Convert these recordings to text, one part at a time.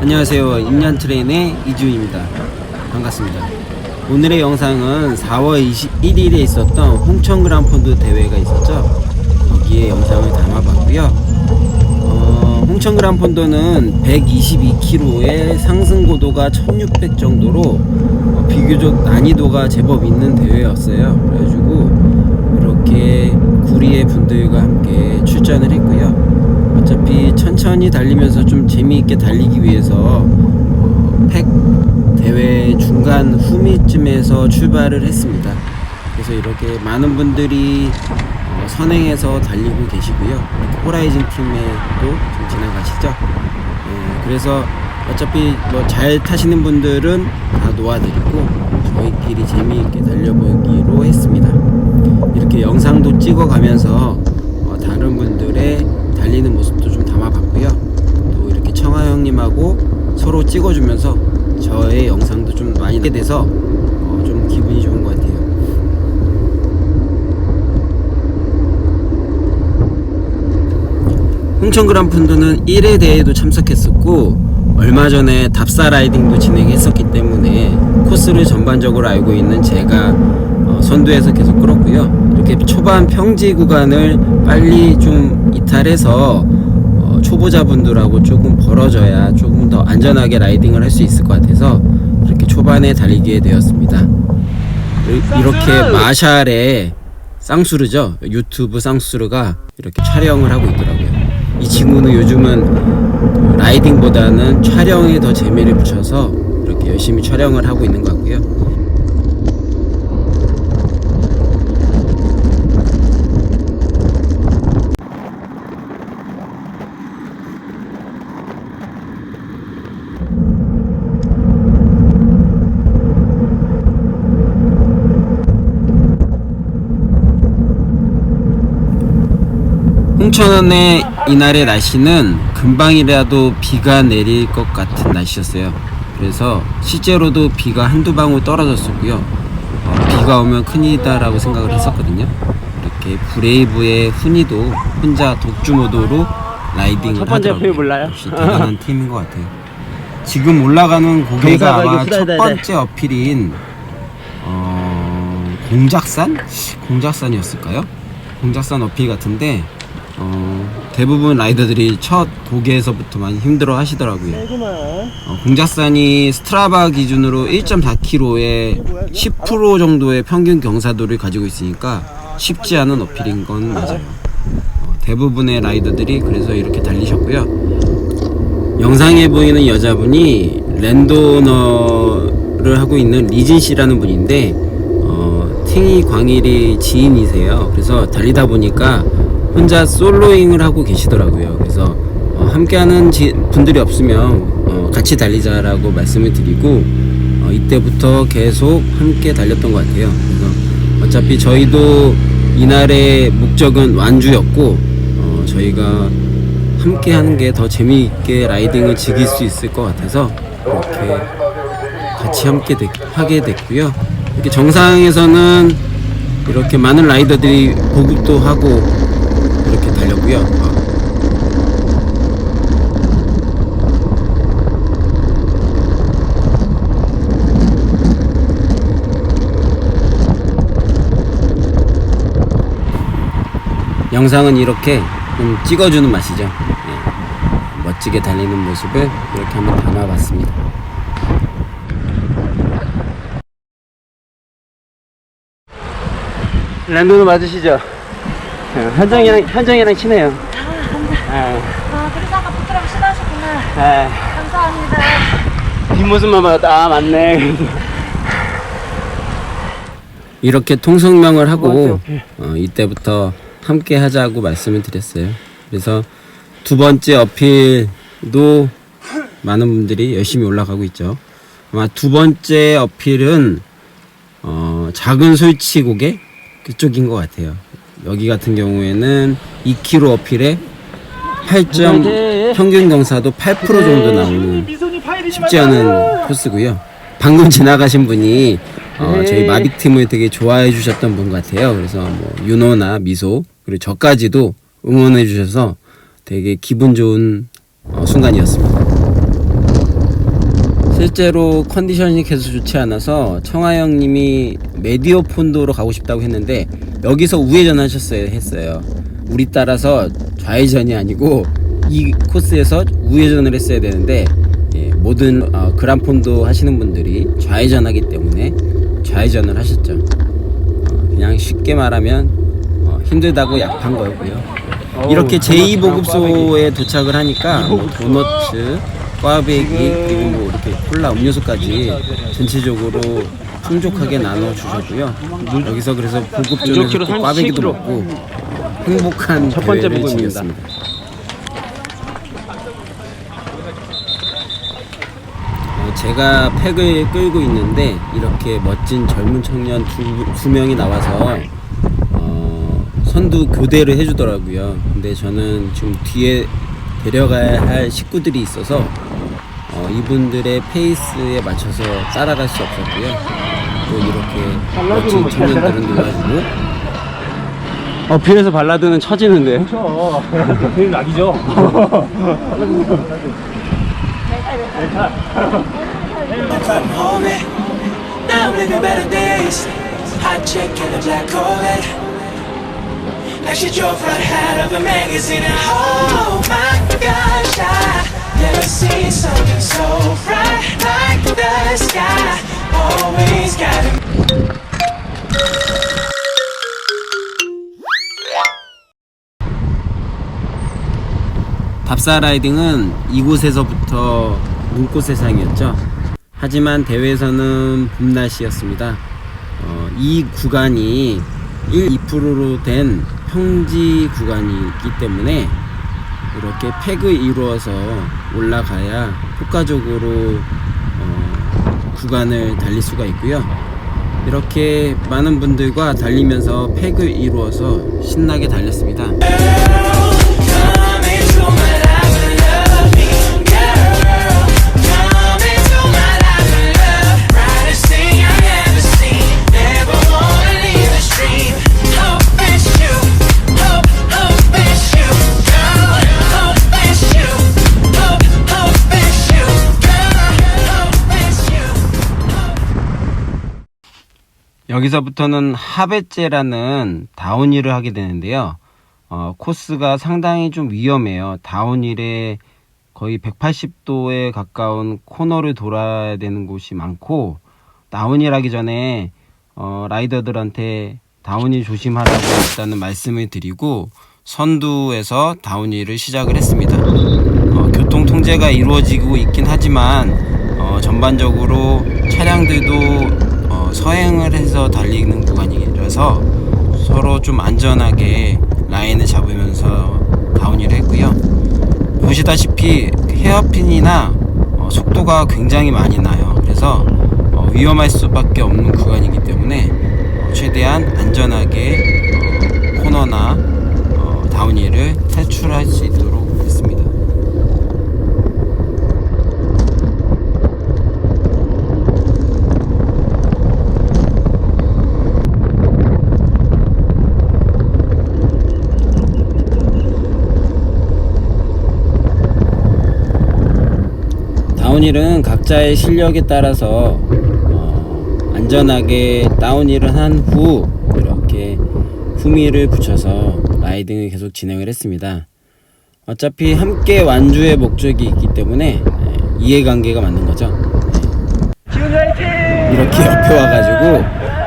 안녕하세요. 인년 트레인의 이주입니다. 반갑습니다. 오늘의 영상은 4월 21일에 있었던 홍천 그랑폰드 대회가 있었죠. 거기에 영상을 담아봤고요. 어, 홍천 그랑폰드는 122km의 상승 고도가 1600 정도로 어, 비교적 난이도가 제법 있는 대회였어요. 그래가지고 이렇게 구리의 분들과 함께 출전을. 어차피 천천히 달리면서 좀 재미있게 달리기 위해서 어, 팩 대회 중간 후미쯤에서 출발을 했습니다. 그래서 이렇게 많은 분들이 어, 선행해서 달리고 계시고요. 호라이즌 팀에도 좀 지나가시죠. 예, 그래서 어차피 뭐 잘 타시는 분들은 다 놓아드리고 저희끼리 재미있게 달려보기로 했습니다. 이렇게 영상도 찍어가면서 어, 다른 분들의 달리는 모습 담아봤고요. 또 이렇게 청아 형님하고 서로 찍어주면서 저의 영상도 좀 많이 하게 돼서 어, 좀 기분이 좋은 것 같아요. 홍천 그란푼드는 1회 대회도 참석했었고 얼마 전에 답사 라이딩도 진행했었기 때문에 코스를 전반적으로 알고 있는 제가 어, 선두에서 계속 끌었고요. 이렇게 초반 평지 구간을 빨리 좀 이탈해서 어, 초보자분들하고 조금 벌어져야 조금 더 안전하게 라이딩을 할 수 있을 것 같아서 이렇게 초반에 달리게 되었습니다. 이- 이렇게 마샬의 쌍수르죠. 유튜브 쌍수르가 이렇게 촬영을 하고 있더라고요. 이 친구는 요즘은 라이딩보다는 촬영에 더 재미를 붙여서 이렇게 열심히 촬영을 하고 있는 것 같고요. 홍천원의 이날의 날씨는 금방이라도 비가 내릴 것 같은 날씨였어요. 그래서 실제로도 비가 한두 방울 떨어졌었고요. 어, 비가 오면 큰일이다라고 생각을 했었거든요. 이렇게 브레이브의 훈이도 혼자 독주 모드로 라이딩을 첫 번째 하더라고요. 몰라요? 역시 대단한 팀인 것 같아요. 지금 올라가는 고개가 경사가 아마 이게 첫. 번째 어필인 어, 공작산? 공작산이었을까요? 공작산 어필 같은데 어, 대부분 라이더들이 첫 고개에서부터 많이 힘들어 하시더라고요. 어, 공작산이 스트라바 기준으로 1.4km의 10% 정도의 평균 경사도를 가지고 있으니까 쉽지 않은 어필인 건 맞아요. 어, 대부분의 라이더들이 그래서 이렇게 달리셨고요. 영상에 보이는 여자분이 랜도너를 하고 있는 리진 씨라는 분인데 어, 팅이 광일이 지인이세요. 그래서 달리다 보니까 혼자 솔로잉을 하고 계시더라고요. 그래서 어, 함께하는 지- 분들이 없으면 어, 같이 달리자라고 말씀을 드리고 어, 이때부터 계속 함께 달렸던 것 같아요. 그래서 어차피 저희도 이날의 목적은 완주였고 어, 저희가 함께 하는 게 더 재미있게 라이딩을 즐길 수 있을 것 같아서 이렇게 같이 함께 되- 하게 됐고요. 이렇게 정상에서는 이렇게 많은 라이더들이 보급도 하고 달렸고요. 어, 영상은 이렇게 좀 찍어주는 맛이죠. 예. 멋지게 달리는 모습을 이렇게 한번 담아봤습니다. 랜도는 맞으시죠? 예, 현정이랑 현정이랑 친해요. 예, 아, 그래서 아까 부끄럼 싫어하셨구나. 예. 감사합니다. 뒷모습만 봐도 아 맞네. 이렇게 통성명을 하고 어, 이때부터 함께 하자고 말씀을 드렸어요. 그래서 두 번째 어필도 많은 분들이 열심히 올라가고 있죠. 아마 두 번째 어필은 어, 작은 솔치 고개 그쪽인 것 같아요. 여기 같은 경우에는 2km 어필에 8점 평균 경사도 8% 정도 나오는 쉽지 않은 코스고요. 방금 지나가신 분이 어, 저희 마빅 팀을 되게 좋아해 주셨던 분 같아요. 그래서 뭐 윤호나 미소 그리고 저까지도 응원해 주셔서 되게 기분 좋은 어, 순간이었습니다. 실제로 컨디션이 계속 좋지 않아서 청하영님이 메디오 폰도로 가고 싶다고 했는데 여기서 우회전하셨어야 했어요. 우리 따라서 좌회전이 아니고 이 코스에서 우회전을 했어야 되는데 예, 모든 어, 그란폰도 하시는 분들이 좌회전하기 때문에 좌회전을 하셨죠. 어, 그냥 쉽게 말하면 어, 힘들다고 약한 거고요. 이렇게 제2보급소에 도착을 하니까 뭐 도너츠, 꽈배기 그리고 뭐 이렇게 콜라 음료수까지 전체적으로 풍족하게 나눠 주셨고요. 여기서 그래서 보급존에서 또 꽈배기도 먹고 행복한 첫 번째 보급입니다. 즐겼습니다. 어, 제가 팩을 끌고 있는데 이렇게 멋진 젊은 청년 두, 두 명이 나와서 어, 선두 교대를 해주더라고요. 근데 저는 지금 뒤에 데려가야 할 식구들이 있어서 어, 이분들의 페이스에 맞춰서 따라갈 수 없었고요. 또 이렇게 멋진 청년들은 놀아주고 어, 비에서 발라드는 처지는데. 제일 낙이죠. Like she drove right out of a magazine. And oh my gosh, I never seen something so bright like the sky. Always got me. 밥사 라이딩은 이곳에서부터 눈꽃 세상이었죠. 하지만 대회에서는 봄 날씨였습니다. 어, 이 구간이 1, 2%로 된 평지 구간이 있기 때문에 이렇게 팩을 이루어서 올라가야 효과적으로 어, 구간을 달릴 수가 있고요. 이렇게 많은 분들과 달리면서 팩을 이루어서 신나게 달렸습니다. 여기서부터는 하베제라는 다운힐을 하게 되는데요. 어, 코스가 상당히 좀 위험해요. 다운힐에 거의 180도에 가까운 코너를 돌아야 되는 곳이 많고 다운힐 하기 전에 어, 라이더들한테 다운힐 조심하라고 일단은 말씀을 드리고 선두에서 다운힐을 시작을 했습니다. 어, 교통 통제가 이루어지고 있긴 하지만 어, 전반적으로 차량들도 어, 해서 달리는 구간이라서 서로 좀 안전하게 라인을 잡으면서 다운힐을 했고요. 보시다시피 헤어핀이나 어, 속도가 굉장히 많이 나요. 그래서 어, 위험할 수밖에 없는 구간이기 때문에 어, 최대한 안전하게 어, 코너나 어, 다운힐을 탈출할 수 있도록 했습니다. 다운힐은 각자의 실력에 따라서 어, 안전하게 다운힐을 한 후 이렇게 후미를 붙여서 라이딩을 계속 진행을 했습니다. 어차피 함께 완주의 목적이 있기 때문에 예, 이해관계가 맞는 거죠. 예. 이렇게 옆에 와가지고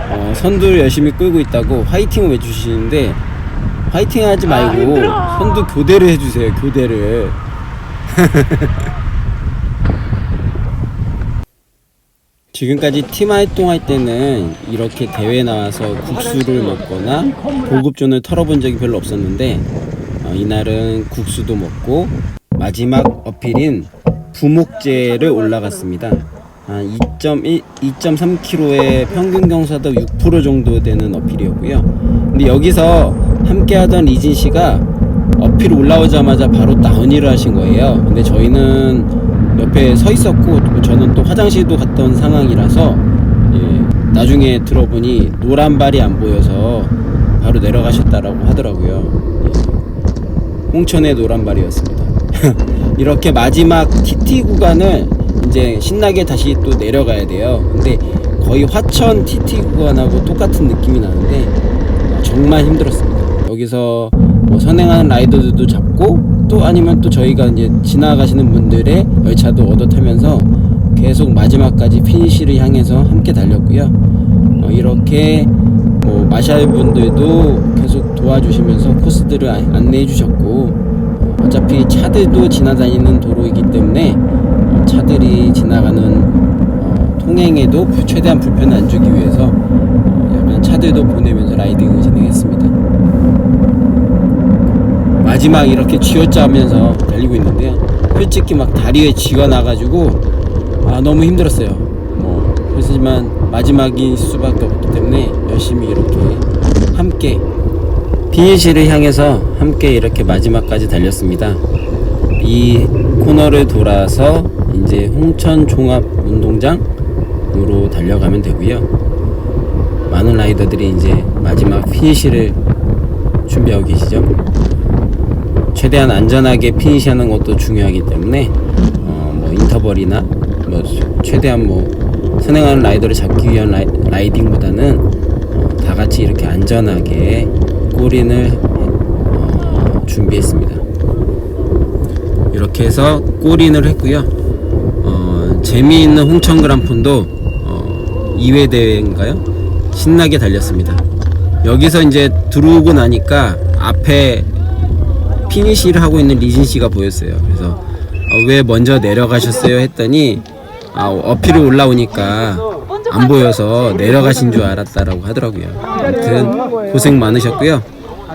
어, 선두를 열심히 끌고 있다고 화이팅을 외주시는데 화이팅 하지 말고 선두 교대를 해주세요. 교대를. 지금까지 팀 활동할 때는 이렇게 대회 나와서 국수를 먹거나 보급존을 털어본 적이 별로 없었는데 어, 이날은 국수도 먹고 마지막 어필인 부목제를 올라갔습니다. 한 2.1, 2.3km의 평균 경사도 6% 정도 되는 어필이었고요. 근데 여기서 함께하던 리진 씨가 어필 올라오자마자 바로 다운힐을 하신 거예요. 근데 저희는 옆에 서 있었고 저는 또 화장실도 갔던 상황이라서 예, 나중에 들어보니 노란 발이 안 보여서 바로 내려가셨다라고 하더라고요. 예, 홍천의 노란 발이었습니다. 이렇게 마지막 TT 구간을 이제 신나게 다시 또 내려가야 돼요. 근데 거의 화천 TT 구간하고 똑같은 느낌이 나는데 정말 힘들었습니다. 여기서 뭐 선행하는 라이더들도 잡고 또 아니면 또 저희가 이제 지나가시는 분들의 열차도 얻어 타면서 계속 마지막까지 피니시를 향해서 함께 달렸고요. 어, 이렇게 뭐 마샬 분들도 계속 도와주시면서 코스들을 안- 안내해 주셨고 어, 어차피 차들도 지나다니는 도로이기 때문에 어, 차들이 지나가는 어, 통행에도 불- 최대한 불편을 안 주기 위해서 어, 약간 차들도 보내면서 라이딩을 진행했습니다. 마지막 이렇게 쥐어짜면서 달리고 있는데요. 솔직히 막 다리에 쥐가 나가지고 아 너무 힘들었어요. 뭐 그렇지만 마지막일 수밖에 없기 때문에 열심히 이렇게 함께 피니시를 향해서 함께 이렇게 마지막까지 달렸습니다. 이 코너를 돌아서 이제 홍천 종합 운동장으로 달려가면 되고요. 많은 라이더들이 이제 마지막 피니시를 준비하고 계시죠. 최대한 안전하게 피니시하는 것도 중요하기 때문에 어, 뭐 인터벌이나 뭐 최대한 뭐 선행하는 라이더를 잡기 위한 라이, 라이딩보다는 어, 다 같이 이렇게 안전하게 꼬린을 어, 준비했습니다. 이렇게 해서 꼬린을 했고요. 어, 재미있는 홍천 그란폰도 어, 2회 대회인가요? 신나게 달렸습니다. 여기서 이제 들어오고 나니까 앞에 피니시를 하고 있는 리진 씨가 보였어요. 그래서 어, 왜 먼저 내려가셨어요 했더니 아, 어필을 올라오니까 안 보여서 내려가신 줄 알았다라고 하더라고요. 아무튼 고생 많으셨고요.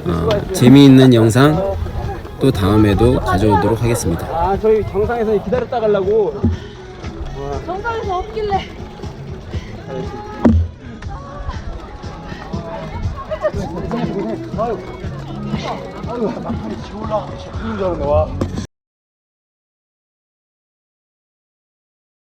어, 재미있는 영상 또 다음에도 가져오도록 하겠습니다. 아 저희 정상에서 기다렸다 가려고 정상에서 없길래. 아유, 막판에 지 올라가고 진짜 죽는 줄 알았네, 와.